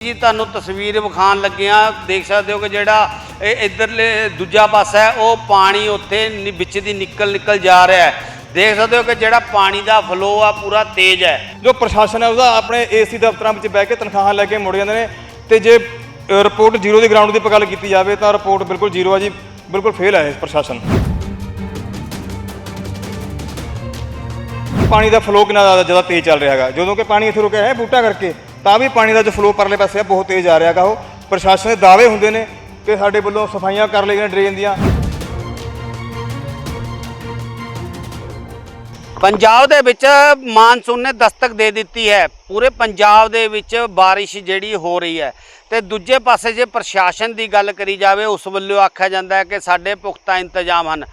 ਜੀ, ਤੁਹਾਨੂੰ ਤਸਵੀਰ ਵਿਖਾਉਣ ਲੱਗਿਆ ਦੇਖ ਸਕਦੇ ਹੋ ਕਿ ਜਿਹੜਾ ਇਹ ਇਧਰਲੇ ਦੂਜਾ ਪਾਸਾ ਹੈ, ਉਹ ਪਾਣੀ ਉੱਥੇ ਵਿੱਚ ਦੀ ਨਿਕਲ ਨਿਕਲ ਜਾ ਰਿਹਾ ਹੈ। ਦੇਖ ਸਕਦੇ ਹੋ ਕਿ ਜਿਹੜਾ ਪਾਣੀ ਦਾ ਫਲੋ ਆ, ਪੂਰਾ ਤੇਜ਼ ਹੈ। ਜੋ ਪ੍ਰਸ਼ਾਸਨ ਹੈ, ਉਹਦਾ ਆਪਣੇ ਏਸੀ ਦਫ਼ਤਰਾਂ ਵਿੱਚ ਬਹਿ ਕੇ ਤਨਖਾਹਾਂ ਲੈ ਕੇ ਮੁੜ ਜਾਂਦੇ ਨੇ ਤੇ ਜੇ ਰਿਪੋਰਟ ਜ਼ੀਰੋ ਦੀ ਗਰਾਊਂਡ ਦੀ ਗੱਲ ਕੀਤੀ ਜਾਵੇ, ਤਾਂ ਰਿਪੋਰਟ ਬਿਲਕੁਲ ਜ਼ੀਰੋ ਆ ਜੀ। ਬਿਲਕੁਲ ਫੇਲ ਹੈ ਇਹ ਪ੍ਰਸ਼ਾਸਨ। ਪਾਣੀ ਦਾ ਫਲੋ ਕਿੰਨਾ ਜ਼ਿਆਦਾ ਜ਼ਿਆਦਾ ਤੇਜ਼ ਚੱਲ ਰਿਹਾ ਹੈਗਾ। ਜਦੋਂ ਕਿ ਪਾਣੀ ਇੱਥੇ ਰੁਕਿਆ ਹੈ ਬੂਟਾ ਕਰਕੇ ਤਾਂ ਵੀ ਪਾਣੀ ਦਾ ਜੋ ਫਲੋ ਪਰਲੇ ਪਾਸੇ ਆ, ਬਹੁਤ ਤੇਜ਼ ਆ ਰਿਹਾ ਹੈਗਾ ਉਹ। ਪ੍ਰਸ਼ਾਸਨ ਦੇ ਦਾਅਵੇ ਹੁੰਦੇ ਨੇ ਕਿ ਸਾਡੇ ਵੱਲੋਂ ਸਫਾਈਆਂ ਕਰ ਲਈਆਂ ਡਰੇਨ ਦੀਆਂ। ਪੰਜਾਬ ਦੇ ਵਿੱਚ ਮਾਨਸੂਨ ਨੇ ਦਸਤਕ ਦੇ ਦਿੱਤੀ ਹੈ। ਪੂਰੇ ਪੰਜਾਬ ਦੇ ਵਿੱਚ ਬਾਰਿਸ਼ ਜਿਹੜੀ ਹੋ ਰਹੀ ਹੈ। ਤੇ ਦੂਜੇ ਪਾਸੇ ਜੇ ਪ੍ਰਸ਼ਾਸਨ ਦੀ ਗੱਲ ਕਰੀ ਜਾਵੇ, ਉਸ ਵੱਲੋਂ ਆਖਿਆ ਜਾਂਦਾ ਹੈ ਕਿ ਸਾਡੇ ਪੁਖਤਾ ਇੰਤਜ਼ਾਮ ਹਨ।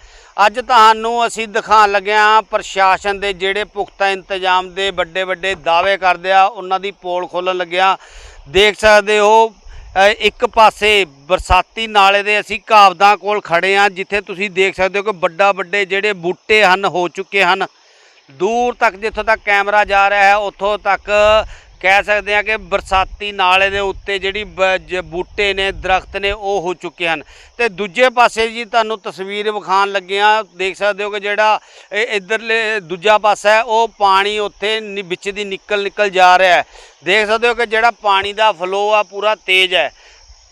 ਅੱਜ ਤੁਹਾਨੂੰ ਅਸੀਂ ਦਿਖਾਉਣ ਲੱਗੇ ਹਾਂ ਪ੍ਰਸ਼ਾਸਨ ਦੇ ਜਿਹੜੇ ਪੁਖਤਾ ਇੰਤਜ਼ਾਮ ਦੇ ਵੱਡੇ ਵੱਡੇ ਦਾਅਵੇ ਕਰਦੇ ਆ, ਉਹਨਾਂ ਦੀ ਪੋਲ ਖੋਲਣ ਲੱਗਿਆ ਦੇਖ ਸਕਦੇ ਹੋ ਇੱਕ ਪਾਸੇ ਬਰਸਾਤੀ ਨਾਲੇ ਦੇ ਅਸੀਂ ਘਾਵਦਾਂ ਕੋਲ ਖੜੇ ਹਾਂ, ਜਿੱਥੇ ਤੁਸੀਂ ਦੇਖ ਸਕਦੇ ਹੋ ਕਿ ਵੱਡਾ ਵੱਡੇ ਜਿਹੜੇ ਬੂਟੇ ਹਨ, ਹੋ ਚੁੱਕੇ ਹਨ। ਦੂਰ ਤੱਕ ਜਿੱਥੋਂ ਤੱਕ ਕੈਮਰਾ ਜਾ ਰਿਹਾ ਹੈ, ਉੱਥੋਂ ਤੱਕ ਕਹਿ ਸਕਦੇ ਹਾਂ ਕਿ ਬਰਸਾਤੀ ਨਾਲੇ ਦੇ ਉੱਤੇ ਜਿਹੜੀ ਬ- ਜ- ਬੂਟੇ ਨੇ, ਦਰਖਤ ਨੇ, ਉਹ ਹੋ ਚੁੱਕੇ ਹਨ। ਤੇ ਦੂਜੇ ਪਾਸੇ ਜੀ ਤੁਹਾਨੂੰ ਤਸਵੀਰ ਵਿਖਾਉਣ ਲੱਗਿਆ ਦੇਖ ਸਕਦੇ ਹੋ ਕਿ ਜਿਹੜਾ ਇਹ ਇਧਰਲੇ, ਦੂਜਾ ਪਾਸਾ ਹੈ, ਉਹ ਪਾਣੀ ਉੱਥੇ ਨਿ- ਵਿੱਚ ਦੀ ਨਿਕਲ ਨਿਕਲ ਜਾ ਰਿਹਾ ਹੈ। ਦੇਖ ਸਕਦੇ ਹੋ ਕਿ ਜਿਹੜਾ ਪਾਣੀ ਦਾ ਫਲੋ ਆ, ਪੂਰਾ ਤੇਜ਼ ਹੈ।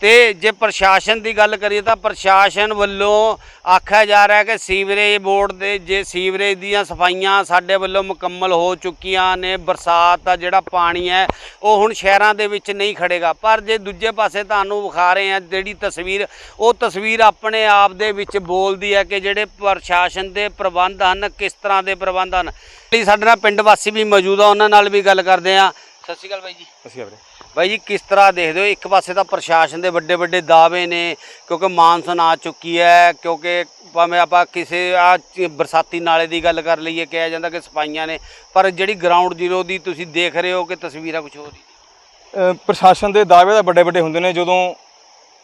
ਤੇ ਜੇ ਪ੍ਰਸ਼ਾਸਨ ਦੀ ਗੱਲ ਕਰੀਏ ਤਾਂ ਪ੍ਰਸ਼ਾਸਨ ਵੱਲੋਂ ਆਖਿਆ ਜਾ ਰਿਹਾ ਕਿ ਸੀਵਰੇਜ ਬੋਰਡ ਦੇ ਜੇ ਸੀਵਰੇਜ ਦੀਆਂ ਸਫਾਈਆਂ ਸਾਡੇ ਵੱਲੋਂ ਮੁਕੰਮਲ ਹੋ ਚੁੱਕੀਆਂ ਨੇ, ਬਰਸਾਤ ਦਾ ਜਿਹੜਾ ਪਾਣੀ ਹੈ, ਉਹ ਹੁਣ ਸ਼ਹਿਰਾਂ ਦੇ ਵਿੱਚ ਨਹੀਂ ਖੜੇਗਾ ਪਰ ਜੇ ਦੂਜੇ ਪਾਸੇ ਤੁਹਾਨੂੰ ਵਿਖਾ ਰਹੇ ਹਾਂ, ਜਿਹੜੀ ਤਸਵੀਰ, ਉਹ ਤਸਵੀਰ ਆਪਣੇ ਆਪ ਦੇ ਵਿੱਚ ਬੋਲਦੀ ਹੈ ਕਿ ਜਿਹੜੇ ਪ੍ਰਸ਼ਾਸਨ ਦੇ ਪ੍ਰਬੰਧ ਹਨ, ਕਿਸ ਤਰ੍ਹਾਂ ਦੇ ਪ੍ਰਬੰਧ ਹਨ। ਸਾਡੇ ਨਾਲ ਪਿੰਡ ਵਾਸੀ ਵੀ ਮੌਜੂਦ ਆ, ਉਹਨਾਂ ਨਾਲ ਵੀ ਗੱਲ ਕਰਦੇ ਆ ਸਤਿ ਸ਼੍ਰੀ ਅਕਾਲ ਬਾਈ ਜੀ। ਅਸੀਂ ਵੀਰੇ। ਬਾਈ ਜੀ ਕਿਸ ਤਰ੍ਹਾਂ ਦੇਖਦੇ ਹੋ? ਇੱਕ ਪਾਸੇ ਤਾਂ ਪ੍ਰਸ਼ਾਸਨ ਦੇ ਵੱਡੇ ਵੱਡੇ ਦਾਅਵੇ ਨੇ ਕਿਉਂਕਿ ਮਾਨਸੂਨ ਆ ਚੁੱਕੀ ਹੈ ਕਿਉਂਕਿ ਭਾਵੇਂ ਆਪਾਂ ਕਿਸੇ ਆ ਬਰਸਾਤੀ ਨਾਲੇ ਦੀ ਗੱਲ ਕਰ ਲਈਏ ਕਿਹਾ ਜਾਂਦਾ ਕਿ ਸਫਾਈਆਂ ਨੇ ਪਰ ਜਿਹੜੀ ਗਰਾਊਂਡ ਜ਼ੀਰੋ ਦੀ ਤੁਸੀਂ ਦੇਖ ਰਹੇ ਹੋ ਕਿ ਤਸਵੀਰਾਂ ਕੁਝ ਹੋਰ ਹੀ? ਪ੍ਰਸ਼ਾਸਨ ਦੇ ਦਾਅਵੇ ਤਾਂ ਵੱਡੇ ਵੱਡੇ ਹੁੰਦੇ ਨੇ ਜਦੋਂ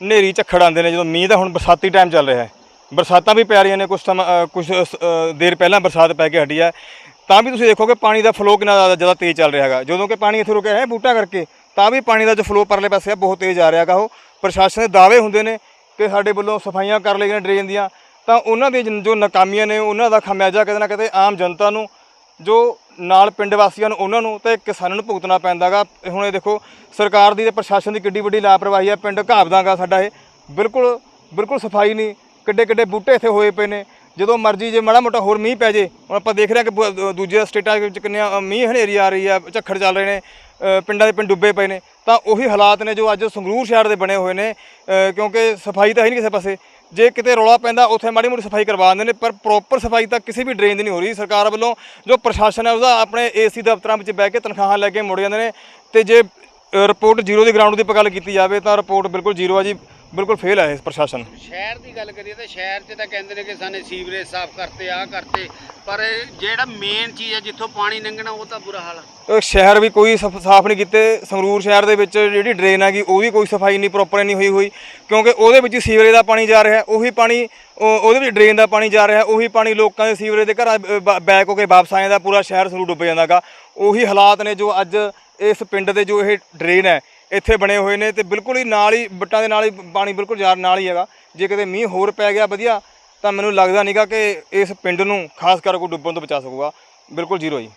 ਹਨੇਰੀ ਝੱਖੜ ਆਉਂਦੇ ਨੇ ਜਦੋਂ ਮੀਂਹ ਦਾ ਹੁਣ ਬਰਸਾਤੀ ਟਾਈਮ ਚੱਲ ਰਿਹਾ ਹੈ। ਬਰਸਾਤਾਂ ਵੀ ਪੈ ਰਹੀਆਂ ਨੇ ਕੁਝ ਸਮਾਂ ਕੁਝ ਦੇਰ ਪਹਿਲਾਂ ਬਰਸਾਤ ਪੈ ਕੇ ਹਟੀ ਹੈ। ਤਾਂ ਵੀ ਤੁਸੀਂ ਦੇਖੋਗੇ ਪਾਣੀ ਦਾ ਫਲੋ ਕਿੰਨਾ ਜ਼ਿਆਦਾ ਜ਼ਿਆਦਾ ਤੇਜ਼ ਚੱਲ ਰਿਹਾ ਹੈਗਾ। ਜਦੋਂ ਕਿ ਪਾਣੀ ਇੱਥੇ ਰੁਕਿਆ ਹੈ ਬੂਟਾ ਕਰਕੇ, ਤਾਂ ਵੀ ਪਾਣੀ ਦਾ ਜੋ ਫਲੋ ਪਰਲੇ ਪਾਸੇ ਆ, ਬਹੁਤ ਤੇਜ਼ ਆ ਰਿਹਾ ਹੈਗਾ ਉਹ। ਪ੍ਰਸ਼ਾਸਨ ਦੇ ਦਾਅਵੇ ਹੁੰਦੇ ਨੇ ਕਿ ਸਾਡੇ ਵੱਲੋਂ ਸਫਾਈਆਂ ਕਰ ਲਈਆਂ ਡਰੇਨ ਦੀਆਂ। ਤਾਂ ਉਹਨਾਂ ਦੇ ਜੋ ਨਾਕਾਮੀਆਂ ਨੇ, ਉਹਨਾਂ ਦਾ ਖਮਿਆਜਾ ਕਿਤੇ ਨਾ ਕਿਤੇ ਆਮ ਜਨਤਾ ਨੂੰ, ਜੋ ਨਾਲ ਪਿੰਡ ਵਾਸੀਆਂ ਨੂੰ, ਉਹਨਾਂ ਨੂੰ ਤੇ ਕਿਸਾਨਾਂ ਨੂੰ ਭੁਗਤਣਾ ਪੈਂਦਾਗਾ ਹੁਣ ਇਹ ਦੇਖੋ, ਸਰਕਾਰ ਦੀ ਤੇ ਪ੍ਰਸ਼ਾਸਨ ਦੀ ਕਿੱਡੀ ਵੱਡੀ ਲਾਪਰਵਾਹੀ ਹੈ ਪਿੰਡ ਘਾਬਦਾਗਾ ਸਾਡਾ ਇਹ। ਬਿਲਕੁਲ ਬਿਲਕੁਲ ਸਫ਼ਾਈ ਨਹੀਂ। ਕਿੱਡੇ ਕਿੱਡੇ ਬੂਟੇ ਇੱਥੇ ਹੋਏ ਪਏ ਨੇ। ਜਦੋਂ ਮਰਜ਼ੀ ਜੇ ਮਾੜਾ ਮੋਟਾ ਹੋਰ ਮੀਂਹ ਪੈ ਜੇ, ਹੁਣ ਆਪਾਂ ਦੇਖ ਰਹੇ ਹਾਂ ਕਿ ਬ- ਦੂਜੇ ਸਟੇਟਾਂ ਵਿੱਚ ਕਿੰਨੀਆਂ ਮੀਂਹ ਹਨੇਰੀ ਆ ਰਹੀ ਆ, ਝੱਖੜ ਚੱਲ ਰਹੇ ਨੇ ਪਿੰਡਾਂ ਦੇ ਪਿੰਡ ਡੁੱਬੇ ਪਏ ਨੇ, ਤਾਂ ਉਹੀ ਹਾਲਾਤ ਨੇ ਜੋ ਅੱਜ ਸੰਗਰੂਰ ਸ਼ਹਿਰ ਦੇ ਬਣੇ ਹੋਏ ਨੇ ਕਿਉਂਕਿ ਸਫ਼ਾਈ ਤਾਂ ਹੈ ਨਹੀਂ ਕਿਸੇ ਪਾਸੇ। ਜੇ ਕਿਤੇ ਰੌਲਾ ਪੈਂਦਾ, ਉੱਥੇ ਮਾੜੀ ਮੋਟੀ ਸਫ਼ਾਈ ਕਰਵਾ ਦਿੰਦੇ ਨੇ, ਪਰ ਪ੍ਰੋਪਰ ਸਫ਼ਾਈ ਤਾਂ ਕਿਸੇ ਵੀ ਡਰੇਨ ਦੀ ਨਹੀਂ ਹੋ ਰਹੀ। ਸਰਕਾਰ ਵੱਲੋਂ ਜੋ ਪ੍ਰਸ਼ਾਸਨ ਹੈ, ਉਹਦਾ ਆਪਣੇ ਏਸੀ ਦਫ਼ਤਰਾਂ ਵਿੱਚ ਬਹਿ ਕੇ ਤਨਖਾਹਾਂ ਲੈ ਕੇ ਮੁੜ ਜਾਂਦੇ ਨੇ, ਤੇ ਜੇ ਰਿਪੋਰਟ ਜ਼ੀਰੋ ਦੀ ਗਰਾਊਂਡ ਦੀ ਗੱਲ ਕੀਤੀ ਜਾਵੇ, ਤਾਂ ਰਿਪੋਰਟ ਬਿਲਕੁਲ ਜ਼ੀਰੋ ਆ ਜੀ। ਬਿਲਕੁਲ ਫੇਲ ਹੈ ਇਸ ਪ੍ਰਸ਼ਾਸਨ। ਸ਼ਹਿਰ ਦੀ ਗੱਲ ਕਰੀਏ ਤਾਂ ਸ਼ਹਿਰ 'ਚ ਤਾਂ ਕਹਿੰਦੇ ਨੇ ਕਿ ਸਾਨੇ ਸੀਵਰੇਜ ਸਾਫ਼ ਕਰਤੇ ਆ ਕਰਤੇ ਪਰ ਜਿਹੜਾ ਮੇਨ ਚੀਜ਼ ਹੈ ਜਿੱਥੋਂ ਪਾਣੀ ਲੰਘਣਾ ਉਹ ਤਾਂ ਬੁਰਾ ਹਾਲ ਆ। ਅ, ਸ਼ਹਿਰ ਵੀ ਕੋਈ ਸਫ- ਸਾਫ਼ ਨਹੀਂ ਕੀਤੇ ਸੰਗਰੂਰ ਸ਼ਹਿਰ ਦੇ ਵਿੱਚ ਜਿਹੜੀ ਡਰੇਨ ਹੈਗੀ ਉਹਦੀ ਕੋਈ ਸਫ਼ਾਈ ਨਹੀਂ ਪ੍ਰੋਪਰ ਨਹੀਂ ਹੋਈ ਹੋਈ ਕਿਉਂਕਿ ਉਹਦੇ ਵਿੱਚ ਸੀਵਰੇਜ ਦਾ ਪਾਣੀ ਜਾ ਰਿਹਾ ਹੈ, ਉਹੀ ਪਾਣੀ ਉਹ- ਉਹਦੇ ਵਿੱਚ ਡਰੇਨ ਦਾ ਪਾਣੀ ਜਾ ਰਿਹਾ ਹੈ, ਉਹੀ ਪਾਣੀ ਲੋਕਾਂ ਦੇ ਸੀਵਰੇਜ ਦੇ ਘਰਾਂ ਬ- ਬੈਕ ਹੋ ਕੇ ਵਾਪਸ ਆ ਜਾਂਦਾ ਪੂਰਾ ਸ਼ਹਿਰ ਸੰਗਰੂਰ ਡੁੱਬ ਜਾਂਦਾਗਾ ਉਹੀ ਹਾਲਾਤ ਨੇ ਜੋ ਅੱਜ ਇਸ ਪਿੰਡ ਦੇ ਜੋ ਇਹ ਡਰੇਨ ਹੈ ਇੱਥੇ ਬਣੇ ਹੋਏ ਨੇ ਤੇ ਬਿਲਕੁਲ ਹੀ ਨਾਲ ਹੀ ਬੱਟਾਂ ਦੇ ਨਾਲ ਹੀ ਪਾਣੀ ਬਿਲਕੁਲ ਜਾ ਨਾਲ ਹੀ ਹੈਗਾ। ਜੇ ਕਿਤੇ ਮੀਂਹ ਹੋਰ ਪੈ ਗਿਆ ਵਧੀਆ, ਤਾਂ ਮੈਨੂੰ ਲੱਗਦਾ ਨਹੀਂਗਾ ਕਿ ਇਸ ਪਿੰਡ ਨੂੰ ਖਾਸ ਕਰ ਕੋਈ ਡੁੱਬਣ ਤੋਂ ਬਚਾ ਸਕੂਗਾ। ਬਿਲਕੁਲ ਜ਼ੀਰੋ ਜੀ।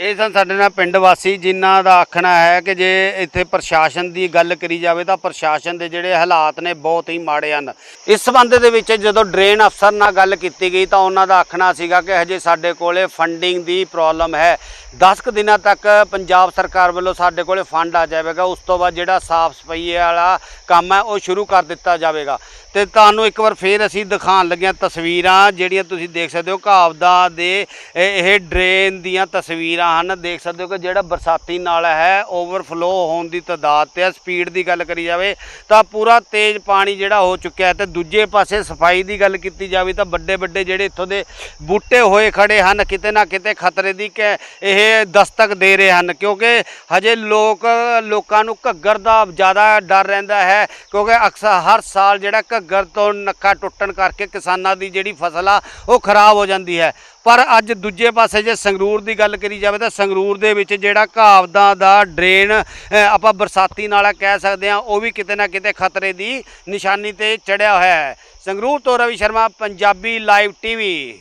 ਇਹ ਸਨ ਸਾਡੇ ਨਾਲ ਪਿੰਡ ਵਾਸੀ, ਜਿਨ੍ਹਾਂ ਦਾ ਆਖਣਾ ਹੈ ਕਿ ਜੇ ਇੱਥੇ ਪ੍ਰਸ਼ਾਸਨ ਦੀ ਗੱਲ ਕਰੀ ਜਾਵੇ ਤਾਂ ਪ੍ਰਸ਼ਾਸਨ ਦੇ ਜਿਹੜੇ ਹਾਲਾਤ ਨੇ ਬਹੁਤ ਹੀ ਮਾੜੇ ਹਨ। ਇਸ ਸੰਬੰਧ ਦੇ ਵਿੱਚ ਜਦੋਂ ਡਰੇਨ ਅਫਸਰ ਨਾਲ ਗੱਲ ਕੀਤੀ ਗਈ ਤਾਂ ਉਹਨਾਂ ਦਾ ਆਖਣਾ ਸੀਗਾ ਕਿ ਹਜੇ ਸਾਡੇ ਕੋਲੇ ਫੰਡਿੰਗ ਦੀ ਪ੍ਰੋਬਲਮ ਹੈ। 10 ਕੁ ਦਿਨਾਂ ਤੱਕ ਪੰਜਾਬ ਸਰਕਾਰ ਵੱਲੋਂ ਸਾਡੇ ਕੋਲੇ ਫੰਡ ਆ ਜਾਵੇਗਾ। ਉਸ ਤੋਂ ਬਾਅਦ ਜਿਹੜਾ ਸਾਫ਼ ਸਫ਼ਾਈ ਵਾਲਾ ਕੰਮ ਹੈ, ਉਹ ਸ਼ੁਰੂ ਕਰ ਦਿੱਤਾ ਜਾਵੇਗਾ। ਤੇ ਤੁਹਾਨੂੰ ਇੱਕ ਵਾਰ ਫੇਰ ਅਸੀਂ ਦਿਖਾਉਣ ਲੱਗਿਆ ਤਸਵੀਰਾਂ ਜਿਹੜੀਆਂ ਤੁਸੀਂ ਦੇਖ ਸਕਦੇ ਹੋ। ਘਾਵਦਾ ਦੇ ਇਹ ਡਰੇਨ ਦੀਆਂ ਤਸਵੀਰਾਂ ਹਨ, ਦੇਖ ਸਕਦੇ ਹੋ ਕਿ ਜਿਹੜਾ ਬਰਸਾਤੀ ਨਾਲਾ ਹੈ ਓਵਰਫਲੋ ਹੋਣ ਦੀ ਤਦਾਦ ਤੇ ਸਪੀਡ ਦੀ ਗੱਲ ਕਰੀ ਜਾਵੇ ਤਾਂ ਪੂਰਾ ਤੇਜ਼ ਪਾਣੀ ਜਿਹੜਾ ਹੋ ਚੁੱਕਿਆ ਹੈ ਤੇ ਦੂਜੇ ਪਾਸੇ ਸਫ਼ਾਈ ਦੀ ਗੱਲ ਕੀਤੀ ਜਾਵੇ ਤਾਂ ਵੱਡੇ ਵੱਡੇ ਜਿਹੜੇ ਇੱਥੋਂ ਦੇ ਬੂਟੇ ਹੋਏ ਖੜੇ ਹਨ, ਕਿਤੇ ਨਾ ਕਿਤੇ ਖਤਰੇ ਦੀ ਕਿ ਇਹ ਦਸਤਕ ਦੇ ਰਹੇ ਹਨ, ਕਿਉਂਕਿ ਹਜੇ ਲੋਕ, ਲੋਕਾਂ ਨੂੰ ਘੱਗਰ ਦਾ ਜ਼ਿਆਦਾ ਡਰ ਰਹਿੰਦਾ ਹੈ, ਕਿਉਂਕਿ ਅਕਸਰ ਹਰ ਸਾਲ ਜਿਹੜਾ ਘੱਗਰ ਤੋਂ ਨੱਕਾ ਟੁੱਟਣ ਕਰਕੇ ਕਿਸਾਨਾਂ ਦੀ ਜਿਹੜੀ ਫਸਲ ਆ, ਉਹ ਖਰਾਬ ਹੋ ਜਾਂਦੀ ਹੈ। ਪਰ ਅੱਜ ਦੂਜੇ ਪਾਸੇ ਜੇ ਸੰਗਰੂਰ ਦੀ ਗੱਲ ਕਰੀ ਜਾਵੇ ਤਾਂ ਸੰਗਰੂਰ ਦੇ ਵਿੱਚ ਜਿਹੜਾ ਘਾਵਦਾਂ ਦਾ ਡਰੇਨ ਆਪਾਂ ਬਰਸਾਤੀ ਨਾਲਾ ਕਹਿ ਸਕਦੇ ਹਾਂ, ਉਹ ਵੀ ਕਿਤੇ ਨਾ ਕਿਤੇ ਖਤਰੇ ਦੀ ਨਿਸ਼ਾਨੀ ਤੇ ਚੜਿਆ ਹੋਇਆ ਹੈ। ਸੰਗਰੂਰ ਤੋਂ ਰਵੀ ਸ਼ਰਮਾ, ਪੰਜਾਬੀ ਲਾਈਵ ਟੀਵੀ